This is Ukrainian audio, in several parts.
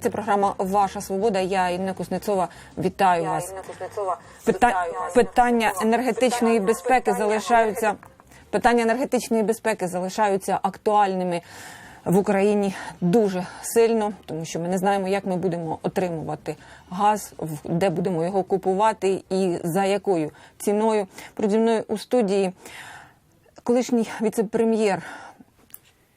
Це програма Ваша свобода. Я Інна Кузнецова. Вітаю вас. Кузнецова. Пита... Питання енергетичної безпеки залишаються. Питання енергетичної безпеки залишаються актуальними в Україні дуже сильно, тому що ми не знаємо, як ми будемо отримувати газ, де будемо його купувати і за якою ціною. Проді мною у студії колишній віце-прем'єр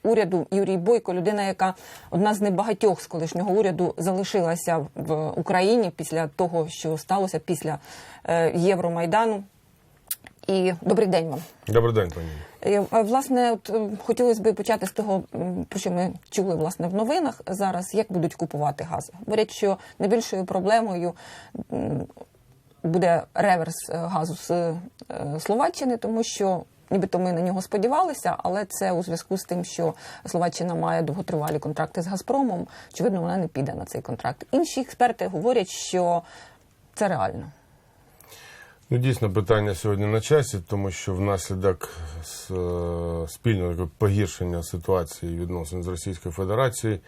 уряду Юрій Бойко, людина, яка одна з небагатьох з колишнього уряду залишилася в Україні після того, що сталося після е, Євромайдану. І добрий день вам. Добрий день, пані. Е, Власне, от хотілося б почати з того, про що ми чули власне в новинах зараз, як будуть купувати газ. Говорять, що найбільшою проблемою буде реверс е, газу з Словаччини, тому що. Нібито ми на нього сподівалися, але це у зв'язку з тим, що Словаччина має довготривалі контракти з Газпромом. Очевидно, вона не піде на цей контракт. Інші експерти говорять, що це реально. Ну, дійсно, питання сьогодні на часі, тому що внаслідок е, спільного погіршення ситуації відносин з Російською Федерацією,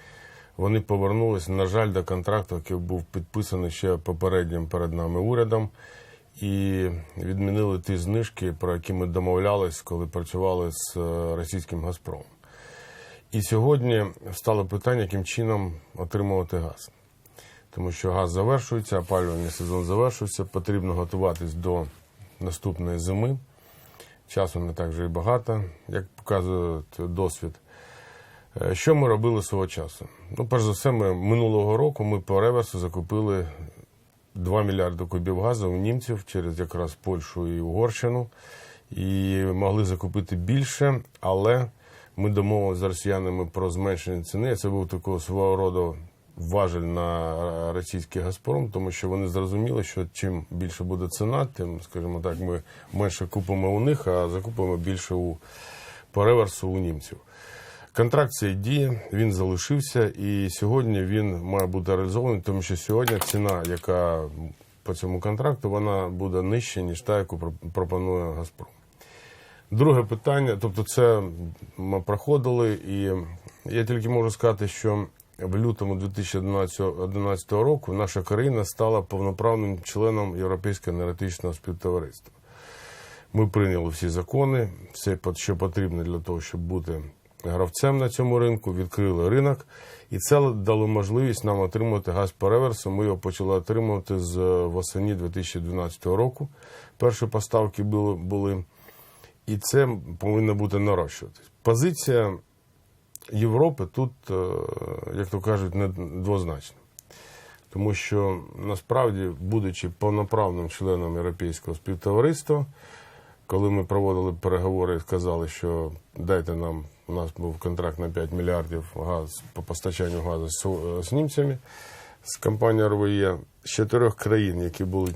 вони повернулися, на жаль, до контракту, який був підписаний ще попереднім перед нами урядом, і відмінили ті знижки, про які ми домовлялись, коли працювали з е, російським Газпромом. І сьогодні стало питання, яким чином отримувати газ. Тому що газ завершується, опалювальний сезон завершується, потрібно готуватись до наступної зими. Часу не так вже і багато, як показує досвід. Е, Що ми робили свого часу? Ну, перш за все, ми минулого року ми по реверсу закупили 2 мільярди кубів газу у німців через якраз Польщу і Угорщину. І могли закупити більше, але ми домовилися з росіянами про зменшення ціни. Це був такого свого роду важель на російський Газпром, тому що вони зрозуміли, що чим більше буде ціна, тим, скажімо так, ми менше купимо у них, а закупимо більше у по реверсу у німців. Контракт цей діє, він залишився, і сьогодні він має бути реалізований, тому що сьогодні ціна, яка по цьому контракту, вона буде нижча, ніж та, яку про- пропонує Газпром. Друге питання, тобто це ми проходили, і я тільки можу сказати, що в лютому 2011 року наша країна стала повноправним членом Європейського енергетичного співтовариства. Ми прийняли всі закони, все, що потрібно для того, щоб бути гравцем на цьому ринку, відкрили ринок, і це дало можливість нам отримати газ по реверсу. Ми його почали отримувати з восені 2012 року. Перші поставки були, були і це повинно бути нарощуватись. Позиція Європи тут, е, як то кажуть, не двозначна. Тому що насправді, будучи повноправним членом Європейського співтовариства, коли ми проводили переговори і сказали, що дайте нам, у нас був контракт на 5 мільярдів газ по постачанню газу з, з німцями, з компанією РВЄ, з чотирьох країн, які були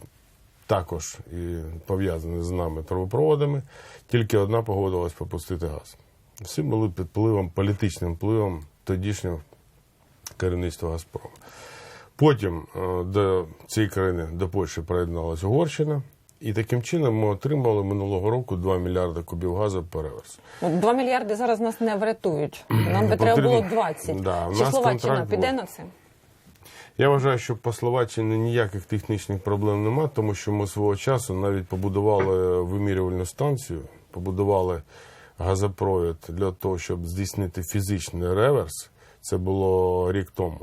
також і пов'язані з нами трубопроводами, тільки одна погодилась попустити газ. Всі були під впливом, політичним впливом тодішнього керівництва Газпрому. Потім е, до цієї країни до Польщі приєдналася Угорщина, і таким чином ми отримали минулого року 2 мільярди кубів газу по реверсу. Ну, 2 мільярди зараз нас не врятують. Нам би треба було 20. Да, Чи нас Словаччина піде на це? Я вважаю, що по Словаччині ніяких технічних проблем немає, тому що ми свого часу навіть побудували вимірювальну станцію, побудували газопровід для того, щоб здійснити фізичний реверс. Це було рік тому.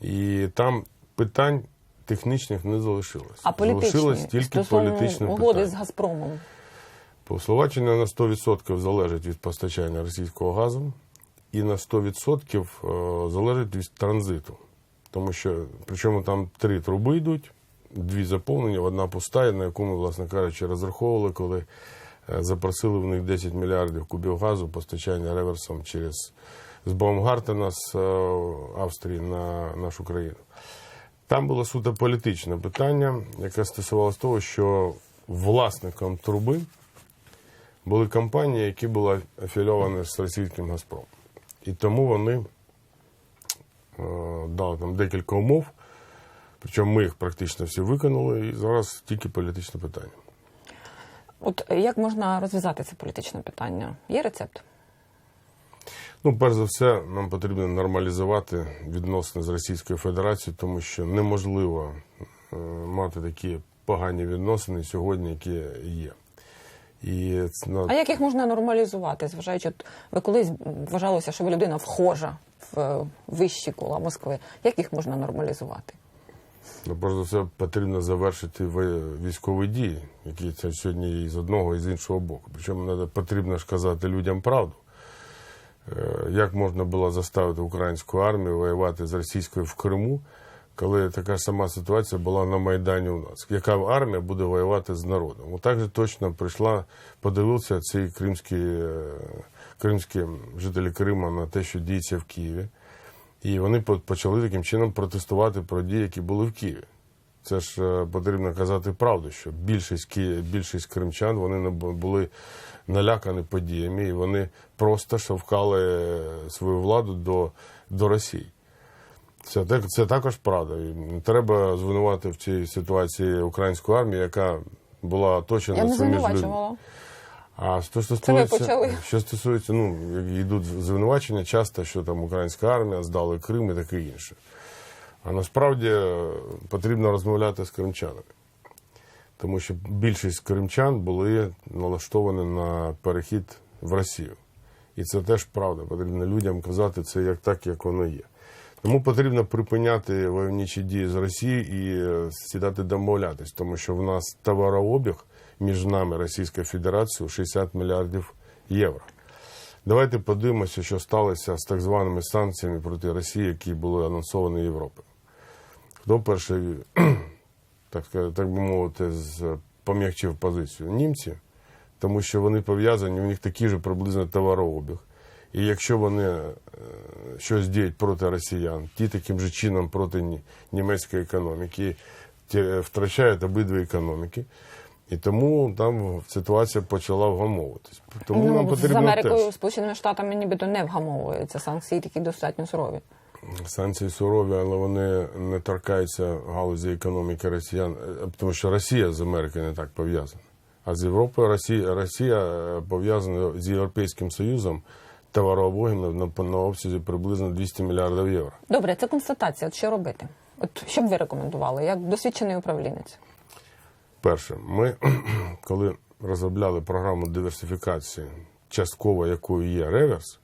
І там питань технічних не залишилось. А політичні Залишилось тільки політичне угоди питання. з Газпромом. По Словаччина на 100% залежить від постачання російського газу, і на 100% е, залежить від транзиту. Тому що, причому там три труби йдуть, дві заповнені, одна пуста, на яку ми, власне кажучи, розраховували, коли е, запросили в них 10 мільярдів кубів газу постачання реверсом через з Баумгартена з е, Австрії на нашу країну. Там було суто політичне питання, яке стосувалося того, що власником труби були компанії, які були афільовані з російським Газпромом. І тому вони е, дали там декілька умов, причому ми їх практично всі виконали, і зараз тільки політичне питання. От як можна розв'язати це політичне питання? Є рецепт? Ну, перш за все, нам потрібно нормалізувати відносини з Російською Федерацією, тому що неможливо е, мати такі погані відносини сьогодні, які є. І це, ну, А як їх можна нормалізувати, зважаючи, от ви колись вважалося, що ви людина вхожа в е, вищі кола Москви. Як їх можна нормалізувати? Ну, перш за все, потрібно завершити військові дії, які це сьогодні і з одного, і з іншого боку. Причому потрібно ж казати людям правду. Е, Як можна було заставити українську армію воювати з російською в Криму, коли така сама ситуація була на Майдані у нас? Яка армія буде воювати з народом? Отак же точно прийшла, подивився ці кримські, е, кримські жителі Крима на те, що діється в Києві. І вони почали таким чином протестувати про дії, які були в Києві. Це ж е, потрібно казати правду, що більшість більшість кримчан вони не були налякані подіями, і вони просто шовкали е, свою владу до, до Росії. Це, це також правда. І не треба звинувати в цій ситуації українську армію, яка була оточена Я не людьми. звинувачувала. А що стосується, що стосується, ну, йдуть звинувачення часто, що там українська армія здала Крим і таке інше. А насправді е, потрібно розмовляти з кримчанами. Тому що більшість кримчан були налаштовані на перехід в Росію. І це теж правда. Потрібно людям казати це як так, як воно є. Тому потрібно припиняти войовничі дії з Росії і е, сідати домовлятись, тому що в нас товарообіг між нами Російською Федерацією 60 мільярдів євро. Давайте подивимося, що сталося з так званими санкціями проти Росії, які були анонсовані Європою. Хто перший, так, так би мовити, з- пом'якчив позицію? Німці, тому що вони пов'язані, у них такий же приблизно товарообіг. І якщо вони е, щось діють проти росіян, ті таким же чином проти німецької економіки, ті, е, втрачають обидві економіки. І тому там ситуація почала вгамовуватись. Тому нам ну, з Америкою, теж. Сполученими Штатами нібито не вгамовуються. Санкції такі достатньо сурові. Санкції сурові, але вони не торкаються галузі економіки росіян, е, тому що Росія з Америкою не так пов'язана. А з Європою Росія, Росія е, пов'язана з Європейським Союзом товарообогом на, на, на обсязі приблизно 200 мільярдів євро. Добре, це констатація. От що робити? От що б ви рекомендували, як досвідчений управлінець? Перше, ми, коли розробляли програму диверсифікації, частково якою є реверс,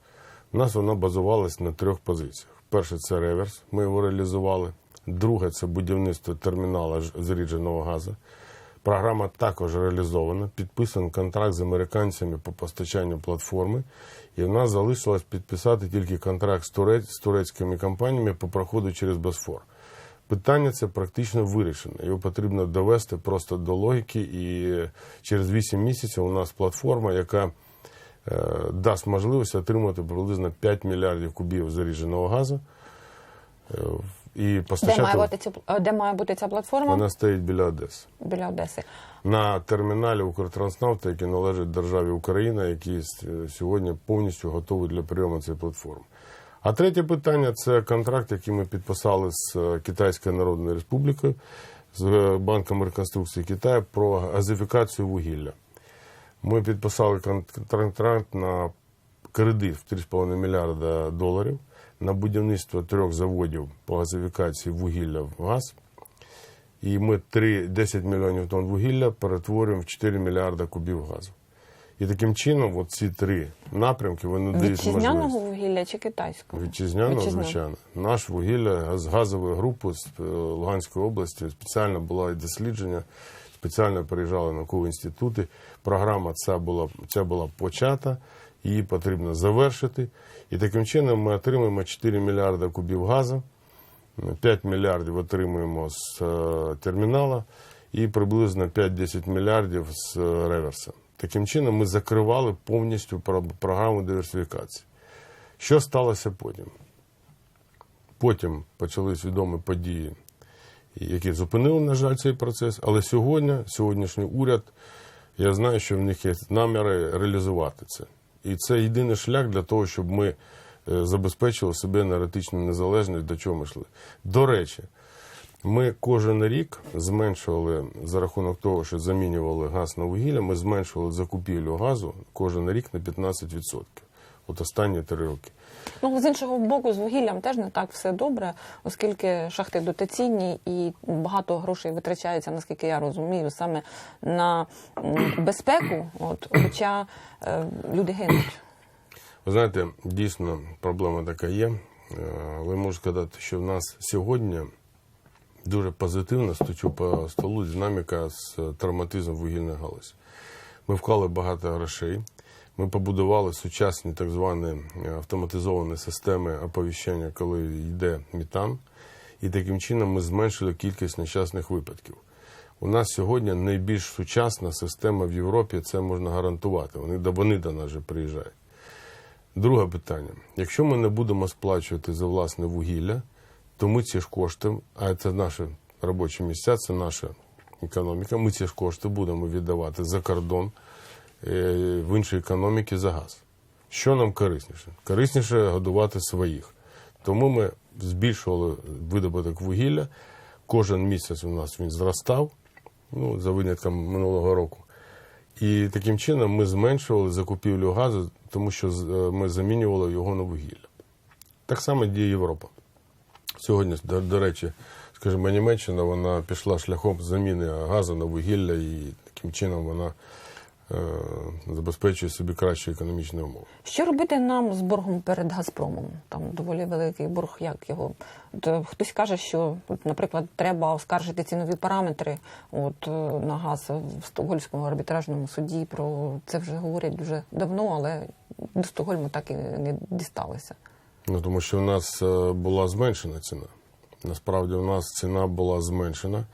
у нас вона базувалась на трьох позиціях. Перше це реверс, ми його реалізували. Друге це будівництво термінала зрідженого газу. Програма також реалізована. Підписаний контракт з американцями по постачанню платформи. І в нас залишилось підписати тільки контракт з, турець, з турецькими компаніями по проходу через Босфор. Питання це практично вирішено. Його потрібно довести просто до логіки, і через 8 місяців у нас платформа, яка дасть можливість отримати приблизно 5 мільярдів кубів зарідженого газу. Е, і Де постачати має бути ця е, де має бути ця платформа? вона стоїть біля Одеси. Біля Одеси. На терміналі Укртранснафта, який належить державі Україна, який сьогодні повністю готовий для прийому цієї платформи. А третє питання це контракт, який ми підписали з е, Китайською Народною Республікою, з е, Банком реконструкції Китаю про газифікацію вугілля. Ми підписали кон- контракт на кредит в 3,5 мільярда доларів на будівництво трьох заводів по газифікації вугілля в газ. І ми 3, 10 мільйонів тонн вугілля перетворюємо в 4 мільярда кубів газу. І таким чином, от ці три напрямки вони дають Вітчизняного вугілля чи китайського? Вітчизняного, звичайно. Наш вугілля з газової групи з е, Луганської області спеціально було і дослідження, спеціально приїжджали наукові інститути. Програма ця була, ця була почата, її потрібно завершити. І таким чином ми отримаємо 4 мільярди кубів газу, 5 мільярдів отримуємо з е, термінала і приблизно 5-10 мільярдів з е, реверса. Таким чином ми закривали повністю програму диверсифікації. Що сталося потім? Потім почались відомі події, які зупинили, на жаль, цей процес. Але сьогодні, сьогоднішній уряд, я знаю, що в них є наміри реалізувати це. І це єдиний шлях для того, щоб ми е, забезпечили себе енергетичну незалежність, до чого ми йшли. До речі, ми кожен рік зменшували за рахунок того, що замінювали газ на вугілля, ми зменшували закупівлю газу кожен рік на 15%. От останні три роки. Ну, з іншого боку, з вугіллям теж не так все добре, оскільки шахти дотаційні і багато грошей витрачається, наскільки я розумію, саме на безпеку, от, хоча е, люди гинуть. Ви знаєте, дійсно проблема така є. Е, Але можу сказати, що в нас сьогодні дуже позитивно стучу по столу динаміка з травматизмом вугільної галузі. Ми вклали багато грошей. Ми побудували сучасні так звані е, автоматизовані системи оповіщення, коли йде метан. І таким чином ми зменшили кількість нещасних випадків. У нас сьогодні найбільш сучасна система в Європі, це можна гарантувати. Вони, вони до нас вже приїжджають. Друге питання: якщо ми не будемо сплачувати за власне вугілля, то ми ці ж кошти, а це наші робочі місця, це наша економіка. Ми ці ж кошти будемо віддавати за кордон в інші економіки за газ. Що нам корисніше? Корисніше годувати своїх. Тому ми збільшували видобуток вугілля. Кожен місяць у нас він зростав, ну, за винятком минулого року. І таким чином ми зменшували закупівлю газу, тому що е, ми замінювали його на вугілля. Так само діє Європа. Сьогодні, до, до речі, скажімо, Німеччина вона пішла шляхом заміни газу на вугілля, і таким чином вона е, забезпечує собі кращі економічні умови. Що робити нам з боргом перед Газпромом? Там доволі великий борг, як його. От, е, хтось каже, що, наприклад, треба оскаржити цінові параметри от, е, на газ в Стокгольмському арбітражному суді. Про це вже говорять дуже давно, але до Стокгольму так і не дісталося. Ну, тому що у нас е, була зменшена ціна. Насправді у нас ціна була зменшена,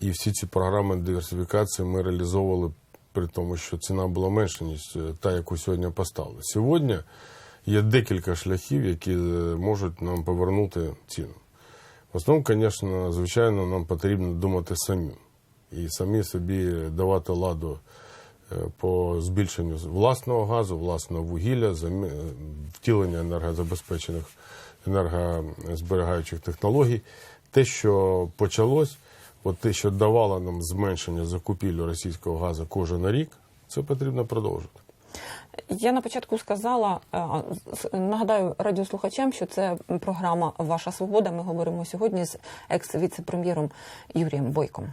і всі ці програми диверсифікації ми реалізовували при тому, що ціна була менша, ніж е, та, яку сьогодні поставили. Сьогодні є декілька шляхів, які е, можуть нам повернути ціну. В основному, звісно, звичайно, нам потрібно думати самим і самі собі давати ладу е, по збільшенню власного газу, власного вугілля, втілення енергозабезпечених енергозберігаючих технологій. Те, що почалось, от те, що давало нам зменшення закупівлі російського газу кожен рік, це потрібно продовжити. Я на початку сказала, е, нагадаю радіослухачам, що це програма Ваша свобода. Ми говоримо сьогодні з екс-віце-прем'єром Юрієм Бойком.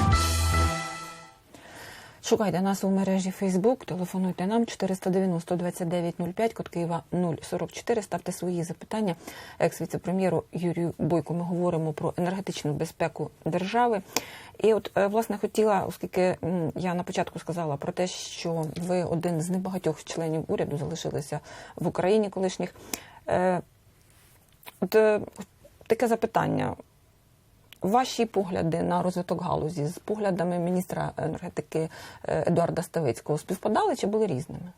Шукайте нас у мережі Фейсбук, телефонуйте нам 490 2905, код Києва 044. Ставте свої запитання екс-віце-прем'єру Юрію Бойку. Ми говоримо про енергетичну безпеку держави. І от, е, власне, хотіла, оскільки я на початку сказала про те, що ви один з небагатьох членів уряду залишилися в Україні колишніх. Е, От е, таке запитання. Ваші погляди на розвиток галузі з поглядами міністра енергетики е, Едуарда Ставицького співпадали чи були різними?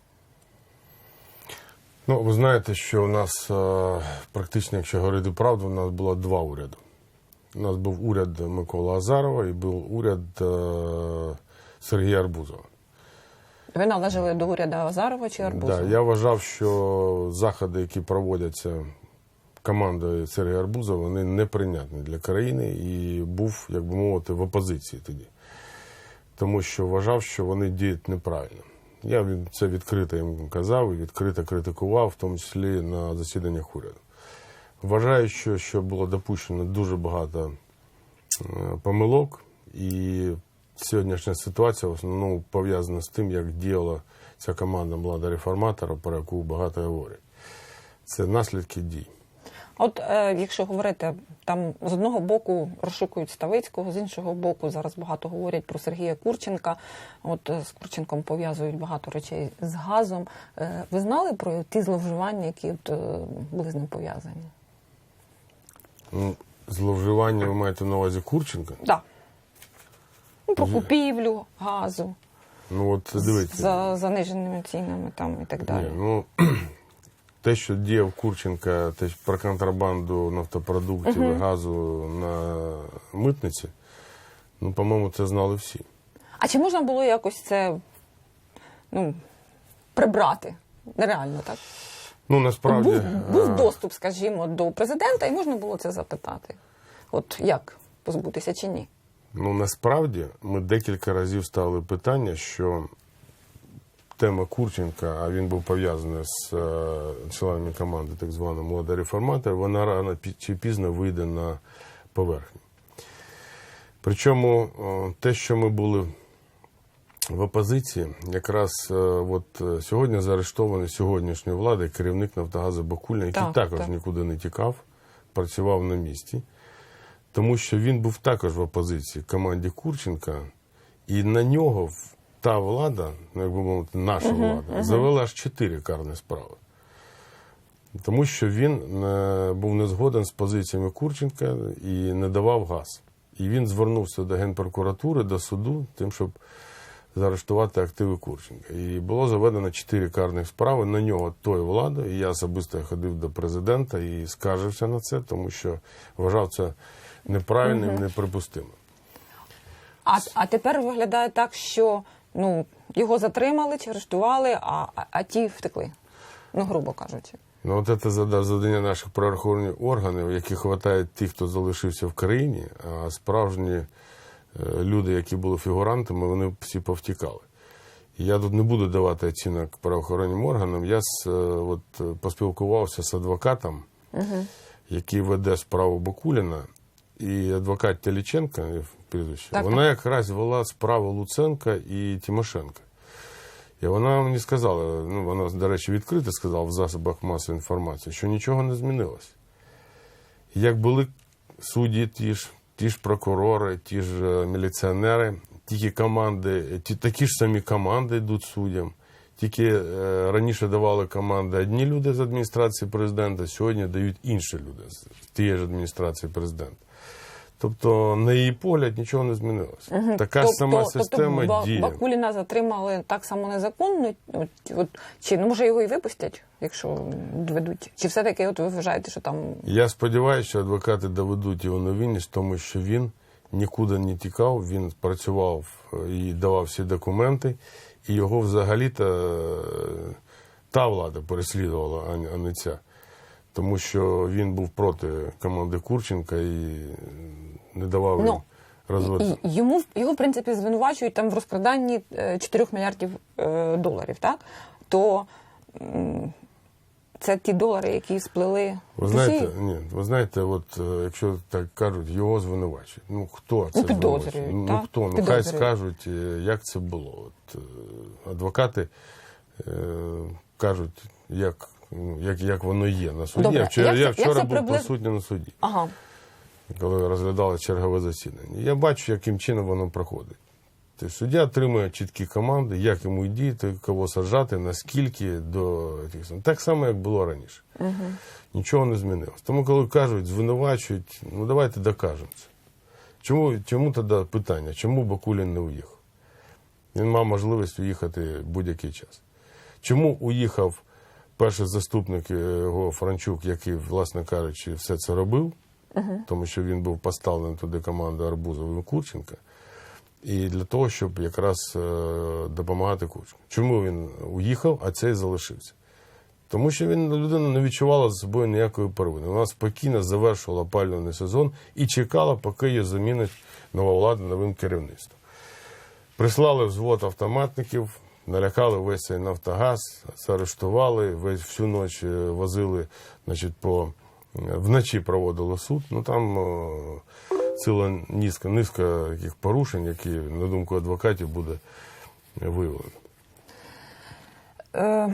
Ну, ви знаєте, що у нас е, практично, якщо говорити правду, у нас було два уряди. У нас був уряд Миколи Азарова і був уряд е, Сергія Арбузова. Ви належали до уряду Азарова чи Арбузова? Да, я вважав, що заходи, які проводяться командою Сергія Арбузова, вони неприйнятні для країни і був, як би мовити, в опозиції тоді. Тому що вважав, що вони діють неправильно. Я це відкрито їм казав і відкрито критикував, в тому числі на засіданнях уряду. Вважаю, що, що було допущено дуже багато е, помилок, і сьогоднішня ситуація в основному пов'язана з тим, як діяла ця команда влада реформатора, про яку багато говорять. Це наслідки дій. От е, якщо говорити, там з одного боку розшукують Ставицького, з іншого боку зараз багато говорять про Сергія Курченка. От е, з Курченком пов'язують багато речей з газом. Е, ви знали про ті зловживання, які от, е, були з ним пов'язані? Ну, зловживання ви маєте на увазі Курченка? Так. Да. Ну, про купівлю газу Ну от дивіться. за заниженими цінами там і так далі. Ні, ну, те, що діяв Курченка, те, про контрабанду нафтопродуктів і газу на митниці, Ну, по-моєму, це знали всі. А чи можна було якось це ну, прибрати? Нереально, так? Ну, насправді. був, був е, доступ, скажімо, до президента, і можна було це запитати. От як позбутися чи ні? Ну, насправді ми декілька разів ставили питання, що тема Курченка, а він був пов'язаний з е, членами команди так званого молода реформатор, вона рано чи пізно вийде на поверхню. Причому е, те, що ми були в опозиції, якраз е, от сьогодні заарештований сьогоднішньої влади керівник Нафтогазу Бакулін, який Так, також так. нікуди не тікав, працював на місці тому що він був також в опозиції команді Курченка, і на нього та влада, ну як би мовити, наша влада, завела аж чотири карні справи. Тому що він е, був не згоден з позиціями Курченка і не давав газ. І він звернувся до Генпрокуратури, до суду, тим, щоб заарештувати активи Курченка. І було заведено чотири карних справи на нього тої влади. І я особисто ходив до президента і скаржився на це, тому що вважав це неправильним, неприпустимим. А, а тепер виглядає так, що ну, його затримали чи арештували, а, а, а ті втекли. Ну, грубо кажучи. Ну, от це завдання наших правоохоронних органів, яких вистачає тих, хто залишився в країні, а справжні е, люди, які були фігурантами, вони всі повтікали. Я тут не буду давати оцінок правоохоронним органам. Я з, е, от, поспілкувався з адвокатом, який веде справу Бакуліна, і адвокат Теліченка, прізвище, Так, вона якраз вела справу Луценка і Тимошенка. І вона мені сказала, ну вона, до речі, відкрито сказала в засобах масової інформації, що нічого не змінилось. Як були судді, ті ж, ті ж прокурори, ті ж е, міліціонери, тільки команди, ті, такі ж самі команди йдуть суддям. Тільки е, раніше давали команди одні люди з адміністрації президента, сьогодні дають інші люди з тієї ж адміністрації президента. Тобто, на її погляд, нічого не змінилося. Така ж сама система тобто діє. Бакуліна затримали так само незаконно. От, от, чи ну, може його і випустять, якщо доведуть? Чи все-таки от ви вважаєте, що там Я сподіваюся, що адвокати доведуть його невинність, тому що він нікуди не тікав, він працював е, і давав всі документи, і його взагалі-то е, та влада переслідувала, а не ця. Тому що він був проти команди Курченка і не давав Ну, розвитку. Йому його в принципі звинувачують там в розкраданні е, 4 мільярдів е, доларів, так? То це ті долари, які сплили Ви знаєте, ні, ви знаєте, от е, якщо так кажуть, його звинувачують. Ну хто це Ну, звинувачує? Ну так, хто? Ну хай скажуть, е, як це було. От е, адвокати е, кажуть, як, як, як воно є на суді. Добре, я вчора, як я як вчора це був присутній на суді, Ага. коли розглядали чергове засідання. Я бачу, яким чином воно проходить. Тобто суддя отримує чіткі команди, як йому діяти, кого саджати, наскільки до тих сам- так само, як було раніше. Нічого не змінилось. Тому, коли кажуть, звинувачують, ну давайте докажемо це. Чому, чому тоді питання? Чому Бакулін не уїхав? Він мав можливість уїхати будь-який час. Чому уїхав перший заступник е, його Франчук, який, власне кажучи, все це робив, тому що він був поставлений туди командою Арбузова і Курченка, і для того, щоб якраз е, допомагати Курченку. Чому він уїхав, а цей залишився? Тому що він людина не відчувала за собою ніякої первини. Вона спокійно завершувала опалювальний сезон і чекала, поки її замінить нова влада новим керівництвом. Прислали взвод автоматників, налякали весь цей Нафтогаз, заарештували, весь всю ніч е, возили, значить, по вночі проводили суд. Ну там е, ціла низка, низка таких порушень, які, на думку адвокатів, буде виявлено. Е,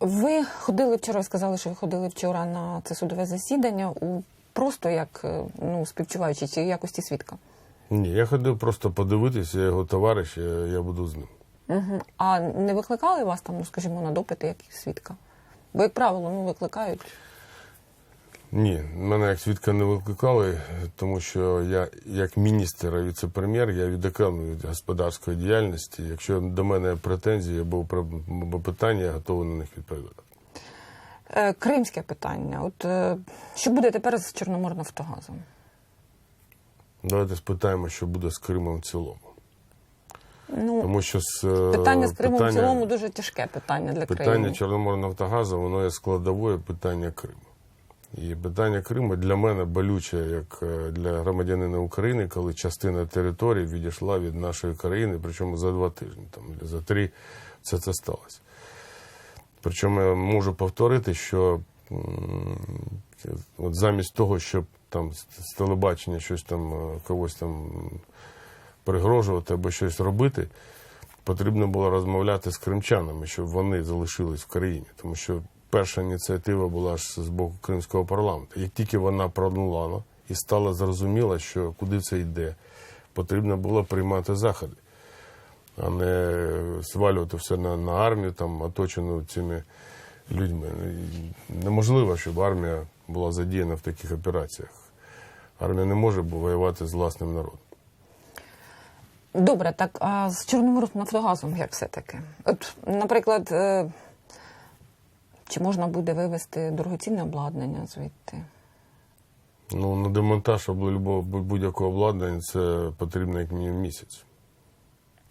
ви ходили вчора, сказали, що ви ходили вчора на це судове засідання у просто як е, ну, співчуваючи чи якості свідка. Ні, я ходив просто подивитися, я його товариш, я, я буду з ним. Угу. А не викликали вас там, ну скажімо, на допити як свідка? Бо, як правило, ну викликають. Ні, мене як свідка не викликали, тому що я, як міністр і віце-прем'єр, я відокремлюю від господарської діяльності. Якщо до мене претензії або питання, я готовий на них відповідати. Е, Кримське питання. От е, що буде тепер з Чорноморнафтогазом? Давайте спитаємо, що буде з Кримом в цілому. Ну, Тому що з, е, питання з Кримом в цілому дуже тяжке питання для Питання країни. Чорноморнафтогазу, воно є складовою питання Криму. І питання Криму для мене болюче, як е, для громадянина України, коли частина території відійшла від нашої країни, причому за два тижні, там, за три це це сталося. Причому я можу повторити, що от замість того, щоб там з з телебачення щось там е, когось там пригрожувати або щось робити, потрібно було розмовляти з кримчанами, щоб вони залишились в країні. Тому що перша ініціатива була ж з боку кримського парламенту. Як тільки вона пролунула і стало зрозуміло, що куди це йде, потрібно було приймати заходи, а не свалювати все на, на армію, там, оточену цими людьми. Неможливо, щоб армія була задіяна в таких операціях. Армія не може воювати з власним народом. Добре, так а з Чорноморнафтогазом як все-таки? От, наприклад, е, чи можна буде вивезти дорогоцінне обладнання звідти? Ну, на демонтаж або будь-якого обладнання це потрібно як мінімум місяць.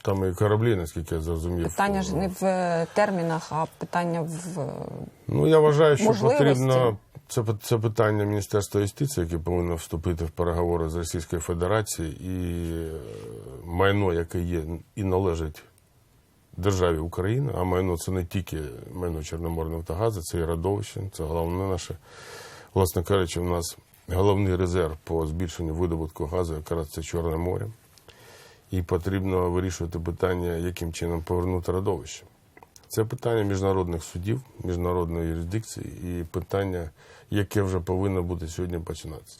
Там і кораблі, наскільки я зрозумів. Питання ж не в е, термінах, а питання в е, Ну, я вважаю, що можливості. потрібно. Це, це питання Міністерства юстиції, яке повинно вступити в переговори з Російською Федерацією, і е, майно, яке є і належить державі Україна, а майно це не тільки майно Чорноморнафтогазу, це і родовище, це головне наше. Власне кажучи, в нас головний резерв по збільшенню видобутку газу якраз це Чорне море. І потрібно вирішувати питання, яким чином повернути родовище. Це питання міжнародних судів, міжнародної юрисдикції і питання, яке вже повинно бути сьогодні починатися.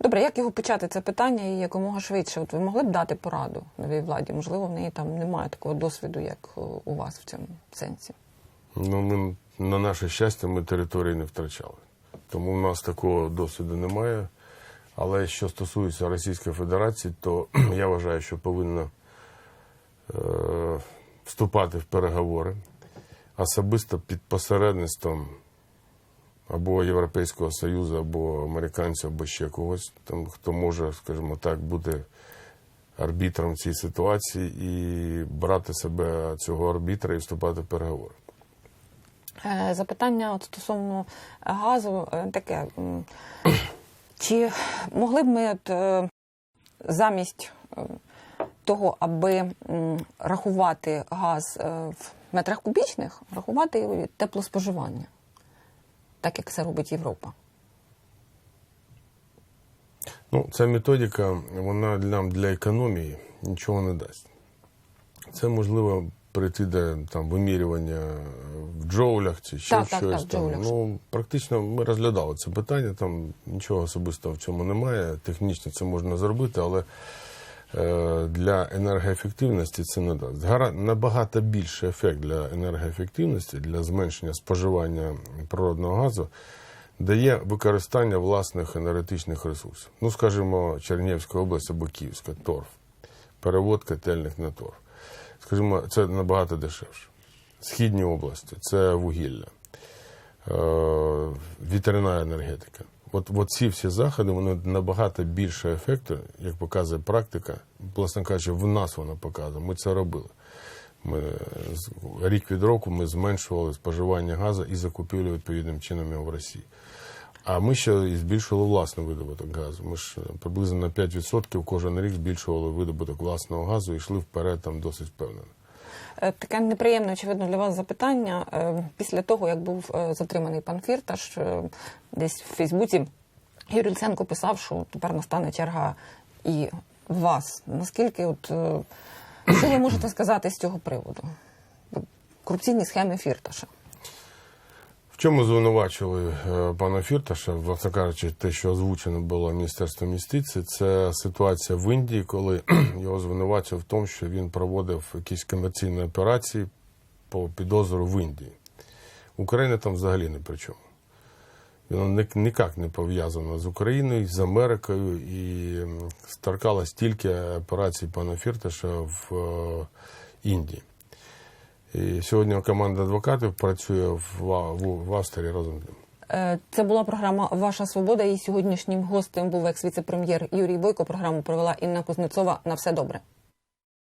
добре, як його почати це питання і якомога швидше? От ви могли б дати пораду новій владі? Можливо, в неї там немає такого досвіду, як е, у вас в цьому сенсі. Ну, ми, на наше щастя, ми території не втрачали. Тому в нас такого досвіду немає. Але що стосується Російської Федерації, то я вважаю, що повинна е, вступати в переговори особисто під посередництвом або Європейського Союзу, або американців, або ще когось, там, хто може, скажімо так, бути арбітром цій ситуації і брати себе цього арбітра і вступати в переговори. Е, Запитання от стосовно газу е, таке. Чи могли б ми от, е, замість е, того, аби рахувати газ е, в метрах кубічних, рахувати його від теплоспоживання, так як це робить Європа? Ну, ця методика, вона нам для економії нічого не дасть. Це можливо прийти до там вимірювання в джоулях чи ще Так, в так, щось так, там. Ну, практично ми розглядали це питання, там нічого особистого в цьому немає. Технічно це можна зробити, але е, для енергоефективності це не дасть. Гара набагато більший ефект для енергоефективності, для зменшення споживання природного газу. Дає використання власних енергетичних ресурсів. Ну, скажімо, Чернігівська область або Київська торф, перевод котельних на торф. Скажімо, це набагато дешевше. Східні області це вугілля, е, вітряна енергетика. От, от ці всі заходи вони набагато більше ефекту, як показує практика. Власне кажучи, в нас вона показує. Ми це робили. Ми, рік від року ми зменшували споживання газу і закупівлю відповідним чином його в Росії. А ми ще і збільшували власний видобуток газу. Ми ж е, приблизно на 5% кожен рік збільшували видобуток власного газу і йшли вперед там досить впевнено. Е, Таке неприємне, очевидно, для вас запитання. Е, Після того, як був затриманий пан Фірташ, десь в Фейсбуці Юрій Луценко писав, що тепер настане черга і вас. Наскільки, от що ви можете сказати з цього приводу? Корупційні схеми Фірташа. Чому звинувачували е, пана Фірташа, власне кажучи, те, що озвучено було Міністерством юстиції, це ситуація в Індії, коли його звинувачували в тому, що він проводив якісь комерційні операції по підозру в Індії. Україна там взагалі не при чому. Вона ні- ніяк не пов'язана з Україною, з Америкою і торкалась тільки операцій пана Фірташа в е, Індії. І сьогодні команда адвокатів працює в, в, в Австрії разом. Е, Це була програма Ваша свобода. І сьогоднішнім гостем був екс-віце-прем'єр Юрій Бойко. Програму провела Інна Кузнецова. На все добре.